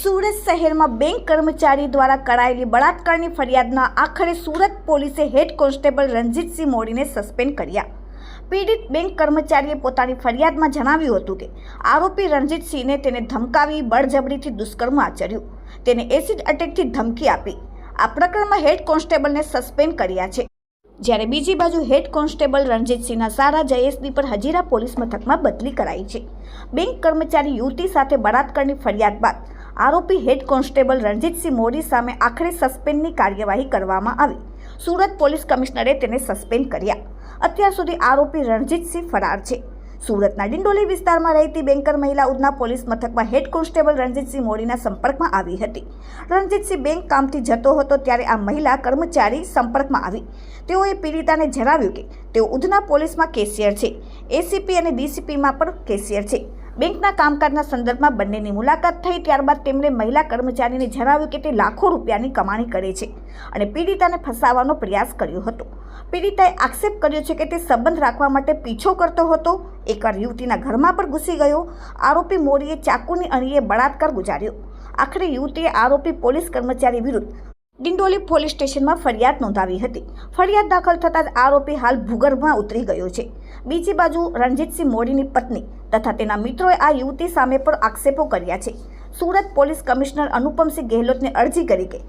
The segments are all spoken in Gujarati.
સુરત શહેરમાં બેંક કર્મચારી દ્વારા કરાયેલી બળાત્કારની ફરિયાદના આખરે સુરત પોલીસે હેડ કોન્સ્ટેબલ રણજીતસિંહ મોડીને સસ્પેન્ડ કર્યા. પીડિત બેંક કર્મચારીએ પોતાની ફરિયાદમાં જણાવ્યું હતું કે, આરોપી રણજીતસિંહને તેને ધમકાવી, બળજબરીથી દુષ્કર્મ આચર્યું. તેને એસિડ અટેકથી ધમકી આપી. આ પ્રકરણમાં હેડ કોન્સ્ટેબલને સસ્પેન્ડ કર્યા છે. જ્યારે બીજી બાજુ હેડ કોન્સ્ટેબલ રણજીતસિંહના સારા જયેશની પર હજીરા પોલીસ મથકમાં બદલી કરાઈ છે. બેંક કર્મચારી યુવતી સાથે બળાત્કારની ફરિયાદ બાદ આરોપી હેડ કોન્સ્ટેબલ રણજીતસિંહ મોડી સામે આખરે સસ્પેન્ડની કાર્યવાહી કરવામાં આવી. સુરત પોલીસ કમિશનરે તેને સસ્પેન્ડ કર્યા. અત્યાર સુધી આરોપી રણજીતસિંહ ફરાર છે. સુરતના ડિંડોલી વિસ્તારમાં રહેતી બેન્કર મહિલા ઉધના પોલીસ મથકમાં હેડ કોન્સ્ટેબલ રણજીતસિંહ મોડીના સંપર્કમાં આવી હતી. રણજીતસિંહ બેંક કામથી જતો હતો ત્યારે આ મહિલા કર્મચારી સંપર્કમાં આવી. તેઓએ પીડિતાને જણાવ્યું કે, તેઓ ઉધના પોલીસમાં કેશિયર છે. એસીપી અને ડીસીપીમાં પણ કેશિયર છે. બેંકના કામકાજના સંદર્ભમાં બંનેની મુલાકાત થઈ, ત્યારબાદ તેમણે મહિલા કર્મચારીને જણાવ્યું કે તે લાખો રૂપિયાની કમાણી કરે છે અને પીડિતાને ફસાવવાનો પ્રયાસ કર્યો હતો. પીડિતાએ આક્ષેપ કર્યો છે કે તે સંબંધ રાખવા માટે પીછો કરતો હતો. એકવાર યુવતીના ઘરમાં પણ ઘૂસી ગયો. આરોપી મોરીએ ચાકુની અણીએ બળાત્કાર ગુજાર્યો. આખરે યુવતીએ આરોપી પોલીસ કર્મચારી વિરુદ્ધ ડિંડોલી પોલીસ સ્ટેશનમાં ફરિયાદ નોંધાવી હતી. ફરિયાદ દાખલ થતાં જ આરોપી હાલ ભૂગર્ભમાં ઉતરી ગયો છે. બીજી બાજુ રણજીતસિંહ મોડીની પત્ની તથા તેના મિત્રોએ આ યુવતી સામે પણ આક્ષેપો કર્યા છે. સુરત પોલીસ કમિશનર અનુપમસિંહ ગેહલોતને અરજી કરી કે,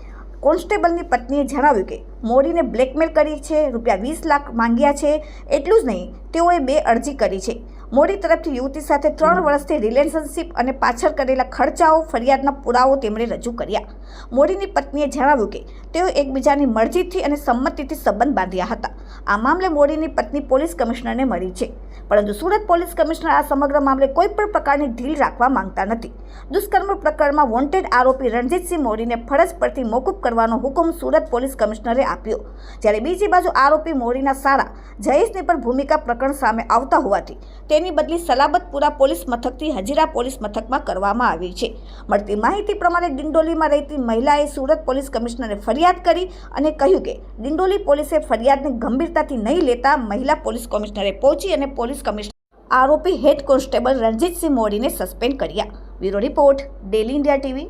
કોન્સ્ટેબલની પત્નીએ જણાવ્યું કે, મોડીને બ્લેકમેલ કરી છે, રૂપિયા વીસ લાખ માંગ્યા છે, એટલું જ નહીં, તેઓએ બે અરજી કરી છે. મોડી તરફથી યુવતી સાથે ત્રણ વર્ષથી રિલેશનશિપ અને પાછળ કરેલા ખર્ચાઓ ફરિયાદના પુરાવો તેમણે રજૂ કર્યા. મોડીની પત્નીએ જણાવ્યું કે તેઓ એકબીજાની મરજીથી અને સંમતિથી સંબંધ બાંધ્યા હતા. આ મામલે મોડીની પત્ની પોલીસ કમિશનરને મળી છે. પરંતુ સુરત પોલીસ કમિશનર આ સમગ્ર મામલે કોઈ પણ પ્રકારની ઢીલ રાખવા માંગતા નથી. દુષ્કર્મ પ્રકરણમાં વોન્ટેડ આરોપી રણજીતસિંહ મોડીને ફરજ પરથી મોકૂફ કરવાનો હુકમ સુરત પોલીસ કમિશનરે આપ્યો. જ્યારે બીજી બાજુ આરોપી મોડીના સારા જયેશની પર ભૂમિકા પ્રકરણ સામે આવતા હોવાથી તેની બદલી સલાબતપુરા પોલીસ મથકથી હજીરા પોલીસ મથકમાં કરવામાં આવી છે. મળતી માહિતી પ્રમાણે ડિંડોલીમાં રહેતી મહિલાએ સુરત પોલીસ કમિશનરે ફરિયાદ કરી અને કહ્યું કે ડિંડોલી પોલીસે ફરિયાદને ગંભીરતાથી નહીં લેતા મહિલા પોલીસ કમિશનરે પહોંચી અને પોલીસ કમિશનર આરોપી હેડ કોન્સ્ટેબલ રણજીતસિંહ મોડીને સસ્પેન્ડ કર્યા. Bureau report daily India TV